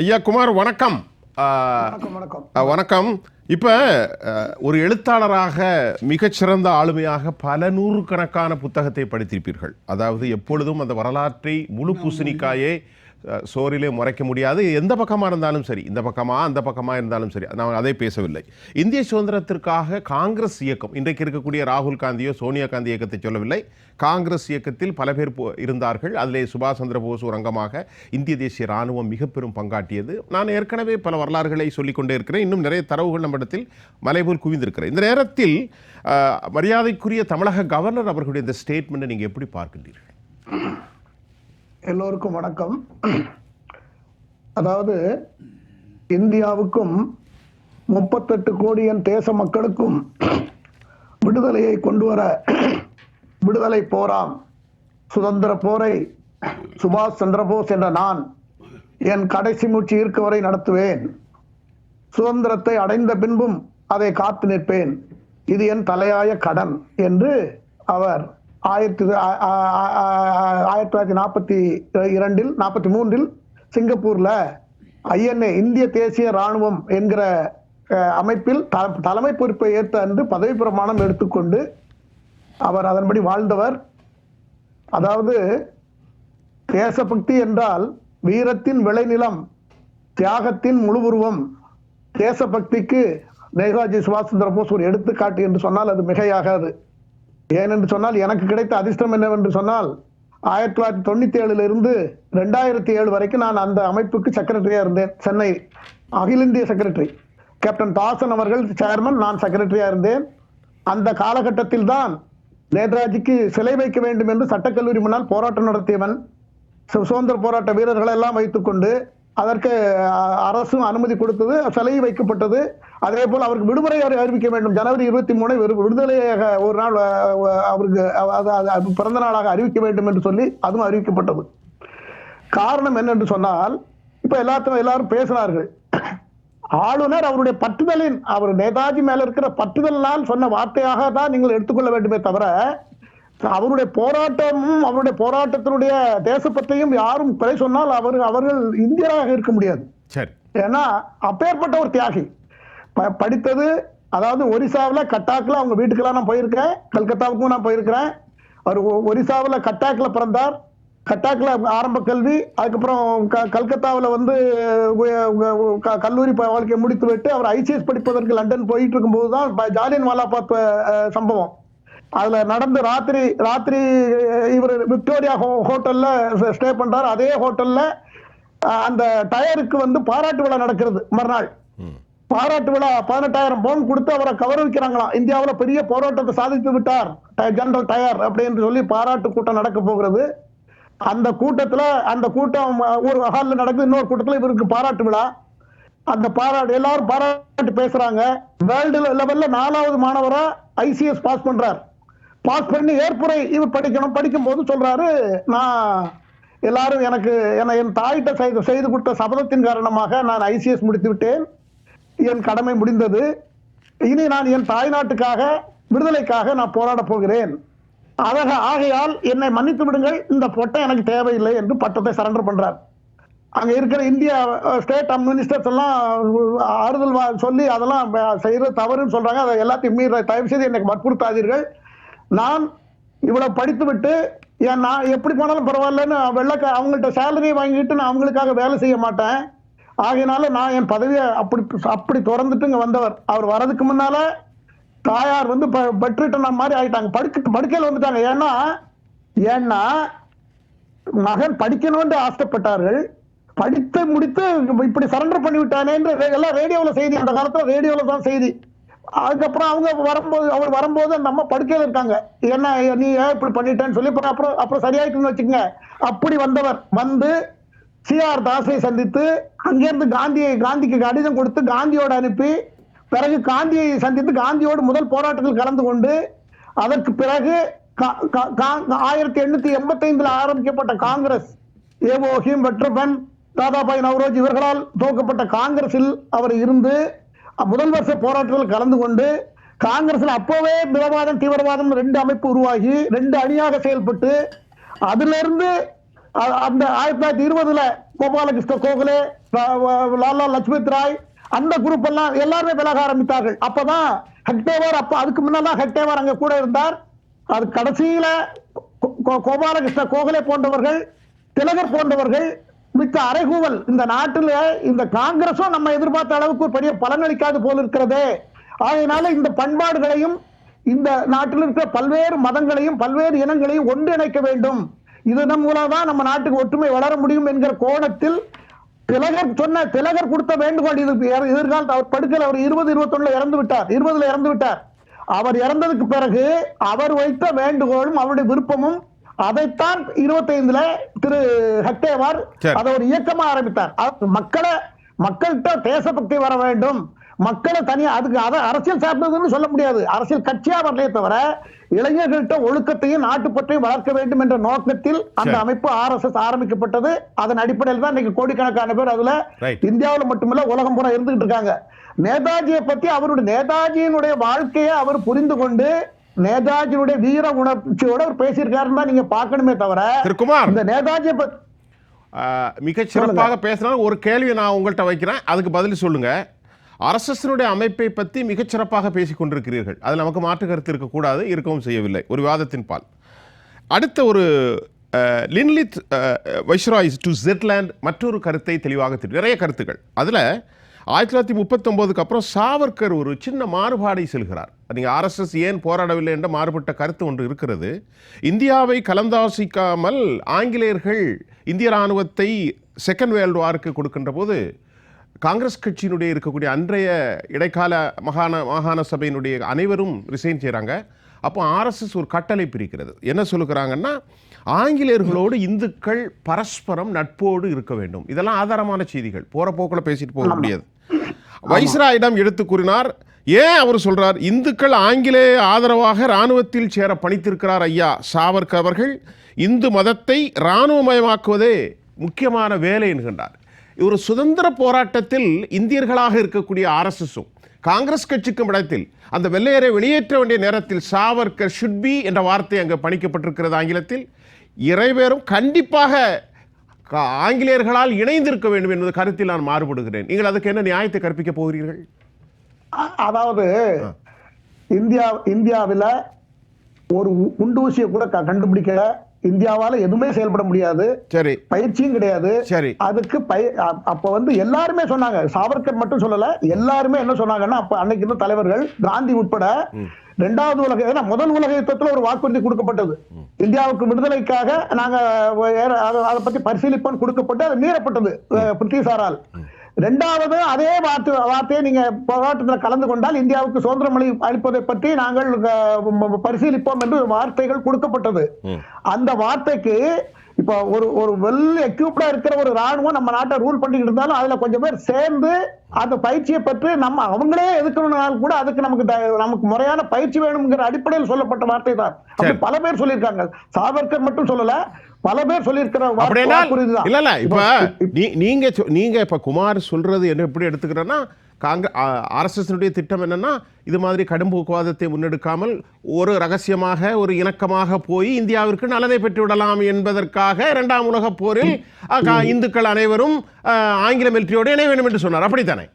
ஐயா குமார் வணக்கம். வணக்கம் இப்போ ஒரு எழுத்தாளராக மிகச்சிறந்த ஆளுமையாக பல நூறுக்கணக்கான புத்தகத்தை படித்திருப்பீர்கள். அதாவது எப்பொழுதும் அந்த வரலாற்றை முழு பூசணிக்காயே சோரிலே முறைக்க முடியாது. எந்த பக்கமாக இருந்தாலும் சரி இந்த பக்கமாக அந்த பக்கமாக இருந்தாலும் சரி நான் அதை பேசவில்லை. இந்திய சுதந்திரத்திற்காக காங்கிரஸ் இயக்கம் இன்றைக்கு இருக்கக்கூடிய ராகுல் காந்தியோ சோனியா காந்தி இயக்கத்தை சொல்லவில்லை. காங்கிரஸ் இயக்கத்தில் பல பேர் போ- இருந்தார்கள். அதிலே சுபாஷ் சந்திர போஸ் ஒரு அங்கமாக இந்திய தேசிய ராணுவம் மிக பெரும் பங்காற்றியது. நான் ஏற்கனவே பல வரலாறுகளை சொல்லிக்கொண்டே இருக்கிறேன். இன்னும் நிறைய தரவுகள் நம்மிடத்தில் மலைபோல் குவிந்திருக்கிறேன். இந்த நேரத்தில் மரியாதைக்குரிய தமிழக கவர்னர் அவர்களுடைய இந்த ஸ்டேட்மெண்ட்டை நீங்கள் எப்படி பார்க்கின்றீர்கள்? எல்லோருக்கும் வணக்கம். அதாவது இந்தியாவுக்கும் முப்பத்தெட்டு கோடியன் தேச மக்களுக்கும் விடுதலையை கொண்டு வர விடுதலை போராம். சுதந்திர போரை சுபாஷ் சந்திரபோஸ் என்ற நான் என் கடைசி மூச்சு ஈர்க்க வரை நடத்துவேன். சுதந்திரத்தை அடைந்த பின்பும் அதை காத்து நிற்பேன். இது என் தலையாய கடன் என்று அவர் ஆயிரத்தி ஆயிரத்தி தொள்ளாயிரத்தி நாற்பத்தி இரண்டில் நாற்பத்தி மூன்றில் சிங்கப்பூர்ல ஐஎன்ஏ இந்திய தேசிய ராணுவம் என்கிற அமைப்பில் த- தலைமை பொறுப்பை ஏற்ற அன்று பதவி பிரமாணம் எடுத்துக்கொண்டு அவர் அதன்படி வாழ்ந்தவர். அதாவது தேசபக்தி என்றால் வீரத்தின் விளைநிலம் தியாகத்தின் முழு உருவம் தேசபக்திக்கு நேதாஜி சுபாஷ் சந்திர போஸ் ஒரு எடுத்துக்காட்டு என்று சொன்னால் அது மிகையாகாது. ஏனென்று சொன்னால் எனக்கு கிடைத்த அதிர்ஷ்டம் என்னவென்று சொன்னால் ஆயிரத்தி தொள்ளாயிரத்தி தொண்ணூத்தி ஏழுல இருந்து ரெண்டாயிரத்தி ஏழு வரைக்கும் நான் அந்த அமைப்புக்கு செக்ரட்டரியா இருந்தேன். சென்னை அகில இந்திய செக்ரட்டரி கேப்டன் தாசன் அவர்கள் சேர்மன் நான் செக்ரட்டரியா இருந்தேன். அந்த காலகட்டத்தில் தான் நேதாஜிக்கு சிலை வைக்க வேண்டும் என்று சட்டக்கல்லூரி முன்னால் போராட்டம் நடத்தியவன் சு- சுதந்திர போராட்ட வீரர்களை எல்லாம் வைத்துக்கொண்டு அதற்கு அரசும் அனுமதி கொடுத்தது சிலை வைக்கப்பட்டது. அதே போல் அவருக்கு விடுமுறை அறி- அறிவிக்க வேண்டும். ஜனவரி இருபத்தி மூணை விடுதலையாக ஒரு நாள் அவருக்கு பிறந்த நாளாக அறிவிக்க வேண்டும் என்று சொல்லி அதுவும் அறிவிக்கப்பட்டது. காரணம் என்னென்று சொன்னால் இப்ப எல்லாத்தையும் எல்லாரும் பேசினார்கள். ஆளுநர் அவருடைய பற்றுதலின் அவர் நேதாஜி மேல இருக்கிற பற்றுதலினால் சொன்ன வார்த்தையாக தான் நீங்கள் எடுத்துக்கொள்ள வேண்டுமே தவிர அவருடைய போராட்டமும் அவருடைய போராட்டத்தினுடைய தேசப்பற்றையும் யாரும் குறை சொன்னால் அவர் அவர்கள் இந்தியராக இருக்க முடியாது. சரி. ஏன்னா அப்பேற்பட்ட ஒரு தியாகி. படித்தது அதாவது ஒரிசாவில் கட்டாக்கில் அவங்க வீட்டுக்கெல்லாம் நான் போயிருக்கேன். கல்கத்தாவுக்கும் நான் போயிருக்கிறேன். அவர் ஒ- கட்டாக்கில் பிறந்தார். கட்டாக்கில் ஆரம்ப கல்வி அதுக்கப்புறம் க- கல்கத்தாவில் வந்து க- கல்லூரி ப- வாழ்க்கையை முடித்து விட்டு அவர் ஐசிஎஸ் படிப்பதற்கு லண்டன் போயிட்டு இருக்கும்போது தான் ப- ஜாலியன் வாலாபாத் சம்பவம். அதுல நடந்து ராத்திரி ராத்திரி இவர் விக்டோரியா ஹோ- ஹோட்டல்ல ஸ்டே பண்றாரு. அதே ஹோட்டல்ல அந்த டயருக்கு வந்து பாராட்டு விழா நடக்கிறது மறுநாள். பாராட்டு விழா பதினெட்டாயிரம் பவுன் கொடுத்து அவரை கௌரவிக்கிறாங்களாம் இந்தியாவில் பெரிய போராட்டத்தை சாதித்து விட்டார். ட- ஜெனரல் டயர் அப்படின்னு சொல்லி பாராட்டு கூட்டம் நடக்க போகிறது. அந்த கூட்டத்துல அந்த கூட்டம் ஒரு ஹாலில் நடக்குது. இன்னொரு கூட்டத்துல இவருக்கு பாராட்டு விழா. அந்த பாராட்டு எல்லாரும் பாராட்டு பேசுறாங்க. வேர்ல்டு லெவல்ல நாலாவது மாணவரா ஐசிஎஸ் பாஸ் பண்றார். பாஸ் பண்ணி ஏற்புரை இவர் படிக்கணும். படிக்கும் போது சொல்றாரு நான் எல்லாரும் எனக்கு என்னை என் தாயிட்ட செய்து செய்து கொடுத்த சபதத்தின் காரணமாக நான் ஐசிஎஸ் முடித்து விட்டேன். என் கடமை முடிந்தது. இனி நான் என் தாய்நாட்டுக்காக விடுதலைக்காக நான் போராடப் போகிறேன். அழக ஆகையால் என்னை மன்னித்து விடுங்கள். இந்த பட்டம் எனக்கு தேவையில்லை என்று பட்டத்தை சரண்டர் பண்றார். அங்க இருக்கிற இந்திய ஸ்டேட் மினிஸ்டர்ஸ் எல்லாம் ஆறுதல் வா- சொல்லி அதெல்லாம் செய்யறது தவறுன்னு சொல்றாங்க. அதை எல்லாத்தையும் மீற தயவு செய்து எனக்கு வற்புறுத்தாதீர்கள். நான் இவ்வளவு படித்து விட்டு ஏன் நான் எப்படி போனாலும் பரவாயில்லன்னு வெள்ளக்க அவங்கள்ட்ட சேலரி வாங்கிட்டு நான் அவங்களுக்காக வேலை செய்ய மாட்டேன். ஆகையினால நான் என் பதவியை அப்படி அப்படி திறந்துட்டு இங்க வந்தவர். அவர் வர்றதுக்கு முன்னால தாயார் வந்து பெட்ரிட்டன் மாதிரி ஆயிட்டாங்க. படுக்க படுக்கையில் வந்துட்டாங்க. ஏன்னா ஏன்னா மகன் படிக்கணும்னு ஆசைப்பட்டார்கள். படித்து முடித்து இப்படி சரண்டர் பண்ணி எல்லாம் ரேடியோவில் செய்தி. அந்த காலத்தில் ரேடியோவில் தான் செய்தி. அதுக்கப்புறம் அவங்க வரும்போது அவர் வரும்போது அந்த அம்மா படுக்கையில் இருக்காங்க. என்ன நீ ஏன் இப்படி பண்ணிட்டேன்னு சொல்லி அப்புறம் அப்புறம் அப்புறம் சரியாயிட்டுன்னு வச்சுக்கோங்க. அப்படி வந்தவர். வந்து சிஆர் தாஸை சந்தித்து அங்கிருந்து காந்தியை காந்திக்கு கடிதம் கொடுத்து காந்தியோடு அனுப்பி பிறகு காந்தியை சந்தித்து காந்தியோடு முதல் போராட்டத்தில் கலந்து கொண்டு அதற்கு பிறகு கா- கா- கா- ஆயிரத்தி எண்ணூத்தி எண்பத்தி ஐந்தில் ஆரம்பிக்கப்பட்ட காங்கிரஸ் ஏவோஹிம் வெற்றபன் தாதாபாய் நவரோஜ் இவர்களால் துவக்கப்பட்ட காங்கிரஸில் அவர் இருந்து முதல் வருஷ போராட்டத்தில் கலந்து கொண்டு காங்கிரஸில் அப்போவே மிதவாதம் தீவிரவாதம் ரெண்டு அமைப்பு உருவாகி ரெண்டு அணியாக செயல்பட்டு அதிலிருந்து அந்த ஆயிரத்தி தொள்ளாயிரத்தி இருபதுல கோபாலகிருஷ்ண கோகலே லாலா லட்சுமித் ராய் அந்த குரூப் எல்லாம் எல்லாருமே விலக ஆரம்பித்தார்கள். அப்பதான் ஹெக்டேவர் அப்ப அதுக்கு முன்னெல்லாம் ஹெக்டேவர் அங்க கூட இருந்தார். அது கடைசியில கோ- கோபாலகிருஷ்ண கோகலே போன்றவர்கள் திலகர் போன்றவர்கள் மிக்க அரைகூவல் இந்த நாட்டில் இந்த காங்கிரஸும் நம்ம எதிர்பார்த்த அளவுக்கு ஒரு பெரிய பலனளிக்காது போல இருக்கிறது. ஆகையினால இந்த பண்பாடுகளையும் இந்த நாட்டில் இருக்கிற பல்வேறு மதங்களையும் பல்வேறு இனங்களையும் ஒன்றிணைக்க வேண்டும். இதன் மூலம் தான் நம்ம நாட்டுக்கு ஒற்றுமை வளர முடியும் என்கிற கோணத்தில் திலகர் சொன்ன திலகர் கொடுத்த வேண்டுகோள் இது. எ- எதிர்காலத்து அவர் படுக்கல அவர் இருபது இருபத்தொன்னுல இறந்து விட்டார். இருபதுல இறந்து விட்டார். அவர் இறந்ததுக்கு பிறகு அவர் வைத்த வேண்டுகோளும் அவருடைய விருப்பமும் அதைத்தான் இருபத்தைந்துல திரு ஹெக்டேவார். அதை ஒரு இயக்கமா ஆரம்பித்தார். மக்களை மக்கள்கிட்ட தேசபக்தி வர வேண்டும். மக்களை தனியா அதுக்கு அதை அரசியல் சார்ந்ததுன்னு சொல்ல முடியாது. அரசியல் கட்சியா வரலையே தவிர இளைஞர்கள்ட்ட ஒழுக்கத்தையும் நாட்டுப்பற்றையும் வளர்க்க வேண்டும் என்ற நோக்கத்தில் அந்த. அமைப்பு ஆர்எஸ்எஸ் ஆரம்பிக்கப்பட்டது. அதன் அடிப்படையில் தான் இன்னைக்கு கோடிக்கணக்கான பேர் அதுல. இந்தியாவுல மட்டுமல்ல உலகம் பூரா இருந்துகிட்டு இருக்காங்க. நேதாஜியை பத்தி அவருடைய நேதாஜியினுடைய வாழ்க்கையை அவர் புரிந்து கொண்டு நேதாஜியுடைய வீர உணர்ச்சியோட அவர் பேசியிருக்காருன்னு தான் நீங்க பார்க்கணுமே தவிர இந்த நேதாஜியை பத்தி ஆஹ், மிகச் சிறப்பாக பேசினால் ஒரு கேள்வி நான் உங்கள்கிட்ட வைக்கிறேன். அதுக்கு பதில் சொல்லுங்க. அரசனுடைய அமைப்பை பற்றி மிகச் சிறப்பாக பேசிக் கொண்டிருக்கிறீர்கள். அது நமக்கு மாற்று கருத்து இருக்கக்கூடாது இருக்கவும் செய்யவில்லை. ஒரு விவாதத்தின் பால். அடுத்த ஒரு லின்லித் வைஸ்ராய்ஸ் டு ஜெட்லேண்ட் மற்றொரு கருத்தை தெளிவாக தெரியும் நிறைய கருத்துக்கள். அதில் ஆயிரத்தி தொள்ளாயிரத்தி முப்பத்தொம்போதுக்கு அப்புறம் சாவர்கர் ஒரு சின்ன மாறுபாடை செல்கிறார். நீங்கள் ஆர்எஸ்எஸ் ஏன் போராடவில்லை என்ற மாறுபட்ட கருத்து ஒன்று இருக்கிறது. இந்தியாவை கலந்தாசிக்காமல் ஆங்கிலேயர்கள் இந்திய இராணுவத்தை செகண்ட் வேர்ல்டு வாருக்கு கொடுக்கின்ற போது காங்கிரஸ் கட்சியினுடைய இருக்கக்கூடிய அன்றைய இடைக்கால மாகாண மாகாண சபையினுடைய அனைவரும் ரிசைன் செய்கிறாங்க அப்போ ஆர்எஸ்எஸ் ஒரு கட்டளை பிரிக்கிறது. என்ன சொல்லுகிறாங்கன்னா ஆங்கிலேயர்களோடு இந்துக்கள் பரஸ்பரம் நட்போடு இருக்க வேண்டும். இதெல்லாம் ஆதாரமான செய்திகள். போற போக்கில் பேசிட்டு போக முடியாது. வைஸ்ராயிடம் எடுத்து கூறினார் ஏன் அவர் சொல்றார் இந்துக்கள் ஆங்கிலேய ஆதரவாக இராணுவத்தில் சேர பணித்திருக்கிறார் ஐயா சாவர்கர் அவர்கள். இந்து மதத்தை இராணுவமயமாக்குவதே முக்கியமான வேலை என்கின்றார். ஒரு சுதந்திர போராட்டத்தில் இந்தியர்களாக இருக்கக்கூடிய ஆர்எஸ்எஸும் காங்கிரஸ் கட்சிக்கும் இடத்தில் அந்த வெள்ளையரை வெளியேற்ற வேண்டிய நேரத்தில் சாவர்கர் ஷுட் பி என்ற வார்த்தை அங்கு பணிக்கப்பட்டிருக்கிறது ஆங்கிலத்தில். இறைவேறும் கண்டிப்பாக ஆங்கிலேயர்களால் இணைந்திருக்க வேண்டும் என்பது கருத்தில் நான் மாறுபடுகிறேன். நீங்கள் அதுக்கு என்ன நியாயத்தை கற்பிக்கப் போகிறீர்கள்? அதாவது இந்தியா இந்தியாவில ஒரு குண்டூசியை கூட க- கண்டுபிடிக்கல. இந்தியாவால எதுவுமே செயல்பட முடியாது. சரி. பயிற்சியும் கிடையாது. சரி. அதுக்கு அப்ப வந்து எல்லாருமே சொன்னாங்க. சாவர்கர் மட்டும் சொல்லல எல்லாருமே என்ன சொன்னாங்கன்னா அப்ப அன்னைக்கு இருந்த தலைவர்கள் காந்தி உட்பட இரண்டாவது உலக ஏன்னா முதல் உலக யுத்தத்துல ஒரு வாக்குறுதி கொடுக்கப்பட்டது. இந்தியாவுக்கு விடுதலைக்காக நாங்க அத- பத்தி பரிசீலிப்போம் கொடுக்கப்பட்டு அது மீறப்பட்டது பிரிட்டிஷாரால். இரண்டாவது அதே வார்த்தை வார்த்தையை நீங்க போராட்டத்தில் கலந்து கொண்டால் இந்தியாவுக்கு சுதந்திரம் அளி- அளிப்பதை பற்றி நாங்கள் பரிசீலிப்போம் என்று வார்த்தைகள் கொடுக்கப்பட்டது. அந்த வார்த்தைக்கு இப்ப ஒரு ஒரு வெல் எக்யூப்டா இருக்கிற ஒரு ராணுவம் நம்ம நாட்டை ரூல் பண்ணிக்கிட்டு இருந்தாலும் அதுல கொஞ்சம் பேர் சேர்ந்து அந்த பயிற்சியை பெற்று நம்ம அவங்களே எதுக்கணும்னாலும் கூட அதுக்கு நமக்கு நமக்கு முறையான பயிற்சி வேணுங்கிற அடிப்படையில் சொல்லப்பட்ட வார்த்தை தான் அப்படி. பல பேர் சொல்லியிருக்காங்க சாவர்கர் மட்டும் சொல்லல பல பேர் சொல்லியிருக்கிற வார்த்தை- அப்படின்னா வாக்குறுதி தான். இல்ல இல்ல இப்ப நீங்க நீங்க இப்ப குமார் சொல்றது என்ன எப்படி எடுத்துக்கிறேன்னா காங்கிர ஆர்எஸ்எஸ்னுடைய திட்டம் என்னன்னா இது மாதிரி கடும் போக்குவாதத்தை முன்னெடுக்காமல் ஒரு ரகசியமாக ஒரு இணக்கமாக போய் இந்தியாவிற்கு நல்லதை பெற்று விடலாம் என்பதற்காக இரண்டாம் உலகப் போரில் இந்துக்கள் அனைவரும் ஆங்கில மிலிட்டரியோடு இணைய வேண்டும் என்று சொன்னார் அப்படித்தானே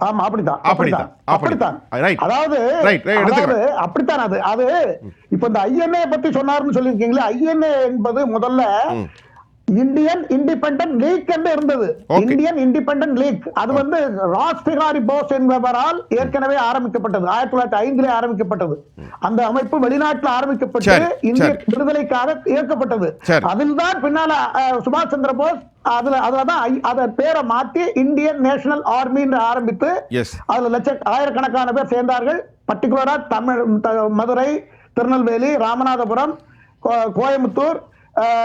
ஆமா அப்படித்தான். அப்படித்தான், அப்படித்தான். அதாவது. அதாவது அப்படித்தான் அது. அது இப்ப இந்த ஐஎன்ஏ பத்தி சொன்னாருன்னு சொல்லியிருக்கீங்களா ஐஎன்ஏ என்பது முதல்ல இந்தியன் இண்டிபெண்டன்ட் லீக் என்று இருந்தது. இந்தியன் இண்டிபெண்டன்ட் லீக் அது வந்து ராஸ் பிகாரி போஸ் என்பவரால் ஏற்கனவே ஆரம்பிக்கப்பட்டது. ஆயிரத்தி தொள்ளாயிரத்தி ஐந்திலே ஆரம்பிக்கப்பட்டது. அந்த அமைப்பு வெளிநாட்டில் ஆரம்பிக்கப்பட்டு இந்திய. விடுதலைக்காக இயக்கப்பட்டது. அதில் தான் பின்னால சுபாஷ் சந்திர போஸ் அதுல அதுலதான் அதன் பேரை மாத்தி இந்தியன் நேஷனல் ஆர்மின்னு ஆரம்பித்து எஸ் அதுல லட்ச ஆயிரக்கணக்கான பேர் சேர்ந்தார்கள். பர்டிகுலரா தமிழ் மதுரை திருநெல்வேலி ராமநாதபுரம் கோயம்புத்தூர்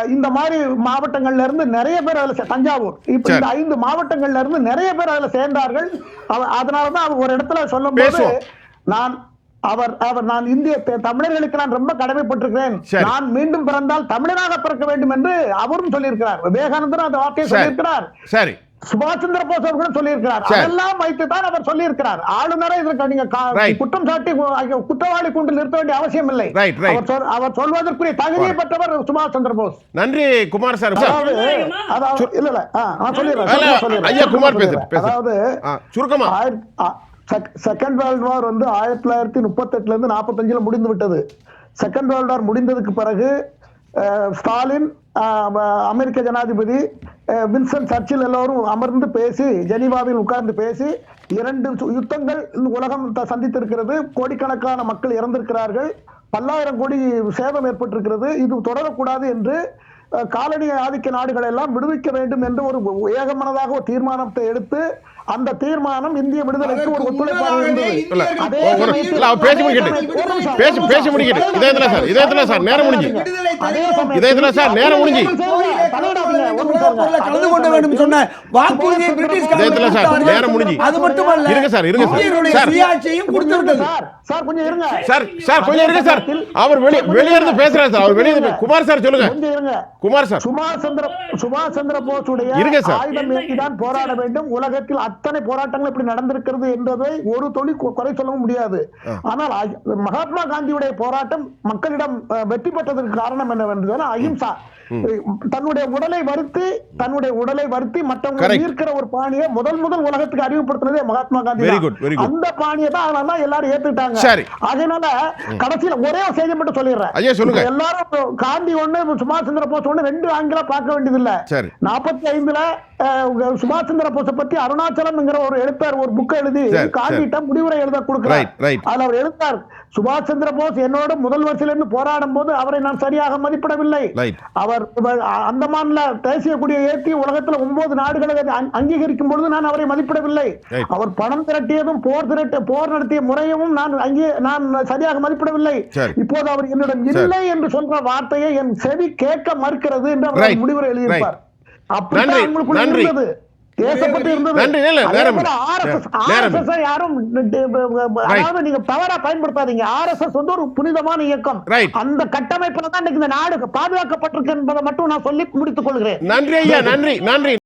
இந்த மாதிரி மாவட்டங்கள்ல இருந்து நிறைய பேர் அதுல தஞ்சாவூர். இப்ப இந்த ஐந்து மாவட்டங்கள்ல இருந்து நிறைய பேர் அதுல சேர்ந்தார்கள். அதனாலதான் அவர் ஒரு இடத்துல சொல்லும் போது. நான் அவர் அவர் நான் இந்திய தமிழர்களுக்கு நான் ரொம்ப கடமைப்பட்டிருக்கிறேன். நான் மீண்டும் பிறந்தால் தமிழனாக பிறக்க வேண்டும் என்று அவரும் சொல்லியிருக்கிறார். விவேகானந்தரும் அந்த வார்த்தையை. சொல்லியிருக்கிறார். சரி. சுபாஷ் சந்திர போஸ் அவர்களும் சொல்லியிருக்கிறார். அதெல்லாம் வைத்து தான் அவர் சொல்லியிருக்கிறார். ஆளுநரை இதற்கு நீங்க. குற்றம் சாட்டி குற்றவாளி கூண்டில் நிறுத்த வேண்டிய அவசியம் இல்லை. அவர் சொல்- அவர் சொல்வதற்குரிய தகுதியை பெற்றவர் சுபாஷ் சந்திர போஸ். நன்றி குமார் சார். அதாவது இல்ல இல்ல. சொல்லிடுறேன் குமார் அதாவது சுருக்கமா. செகண்ட் வேர்ல்ட் வார் வந்து ஆயிரத்தி தொள்ளாயிரத்தி முப்பத்தெட்டுல இருந்து நாற்பத்தஞ்சுல முடிந்து விட்டது செகண்ட் வேர்ல்ட் வார் முடிந்ததுக்கு பிறகு ஸ்டாலின் அமெரிக்க ஜனாதிபதி வின்சன் சர்ச்சில் எல்லோரும் அமர்ந்து பேசி ஜெனீவாவில் உட்கார்ந்து பேசி இரண்டு சு- யுத்தங்கள் உலகம் த- சந்தித்திருக்கிறது. கோடிக்கணக்கான மக்கள் இறந்திருக்கிறார்கள். பல்லாயிரம் கோடி சேதம் ஏற்பட்டிருக்கிறது. இது தொடரக்கூடாது என்று காலனி ஆதிக்க நாடுகள் எல்லாம் விடுவிக்க வேண்டும் என்று ஒரு ஏகமனதாக ஒரு தீர்மானத்தை எடுத்து அந்த தீர்மானம் இந்திய விடுதலைக்கு ஒரு ஒத்துழைப்பாக பேசி பேசி- ஒரு பேசி நிமிஷம். முடிக்கட்டும். இதே இதுல சார், இதே இதுல சார், நேரம் முடிஞ்சு. சார், நேரம் முடிஞ்சு. தலையிடாதீங்க, ஒரு நிமிஷம் உலகப் போர்ல இருங்க. கலந்து கொள்ள வேண்டும் சொன்ன வாக்குறுதியை பிரிட்டிஷ் இதே இதுல சார், கொடுத்தார்கள். நேரம் முடிஞ்சு. அது மட்டுமல்ல இருங்க சார், இருங்க சார். இந்தியனுடைய சார். சுயாட்சியையும் கொடுத்து விட்டது சார், சார் கொஞ்சம் இருங்க. சார் சார் கொஞ்சம் இருங்க சார். அவர் வெளிய வெளிய இருந்து பேசுறாரு சார். அவர் வெளிய இருந்து பே- குமார் சார் சொல்லுங்க. கொஞ்சம் இருங்க. குமார் சார். சுபாஷ் சந்திர சுபாஷ் சந்திர போஸுடைய இருங்க சார். ஆயுதம் போராட வேண்டும். உலகத்தில் அத்தனை போராட்டங்கள் இப்படி நடந்திருக்கிறது என்பதை ஒரு தொழில் குறை சொல்லவும் முடியாது. ஆனால் மகாத்மா காந்தியுடைய போராட்டம் மக்களிடம் வெற்றி பெற்றதற்கு காரணம் என்னவென்றால் அஹிம்சா. தன்னுடைய உடலை வருத்தி தன்னுடைய உடலை வருத்தி Correct. ஈர்க்கிற ஒரு பாணியை முதல் முதல் உலகத்துக்கு அறிமுகப்படுத்தினதே மகாத்மா காந்தி. அந்த பாணியை தான் அதனால தான் எல்லாரும் ஏத்துக்கிட்டாங்க சரி. அதனால கடைசியில ஒரே ஒரு செய்தி மட்டும் சொல்லிடுறேன் எல்லாரும் காந்தி ஒண்ணு சுபாஷ் சந்திர போஸ் ஒண்ணு ரெண்டு ஆங்கிலா பார்க்க வேண்டியதில்ல சரி. நாற்பத்தி ஐந்துல சுபாஷ் சந்திர போஸை பத்தி அருணாச்சலம்ங்கிற ஒரு எழுத்தார் ஒரு புக் எழுதி காந்திட்ட முடிவுரை எழுத கொடுக்கிறார். அதுல அவர் எழுத்தார் சுபாஷ் சந்திர போஸ் என்னோட முதல் வரிசையில இருந்து போராடும் போது அவரை நான் சரியாக மதிப்பிடவில்லை. அவர் அந்தமான்ல தேசிய கொடியை ஏற்றி உலகத்துல ஒன்பது நாடுகளை அங்கீகரிக்கும் பொழுது நான் அவரை மதிப்பிடவில்லை. அவர் பணம் திரட்டியதும் போர் திரட்ட போர் நடத்திய முறையும் நான் அங்கே நான் சரியாக மதிப்பிடவில்லை. இப்போது அவர் என்னிடம் இல்லை என்று சொல்ற வார்த்தையை என் செவி கேட்க மறுக்கிறது என்று அவர். முடிவுரை எழுதியிருப்பார் நன்றி, நன்றி. பயன்படுத்தாதீங்க. ஆர்எஸ்எஸ் வந்து ஒரு புனிதமான இயக்கம். அந்த கட்டமைப்புல தான் இந்த நாடு பாதுகாக்கப்பட்டிருக்கு என்பதை மட்டும் நான் சொல்லி முடித்துக் கொள்கிறேன். நன்றி ஐயா நன்றி நன்றி.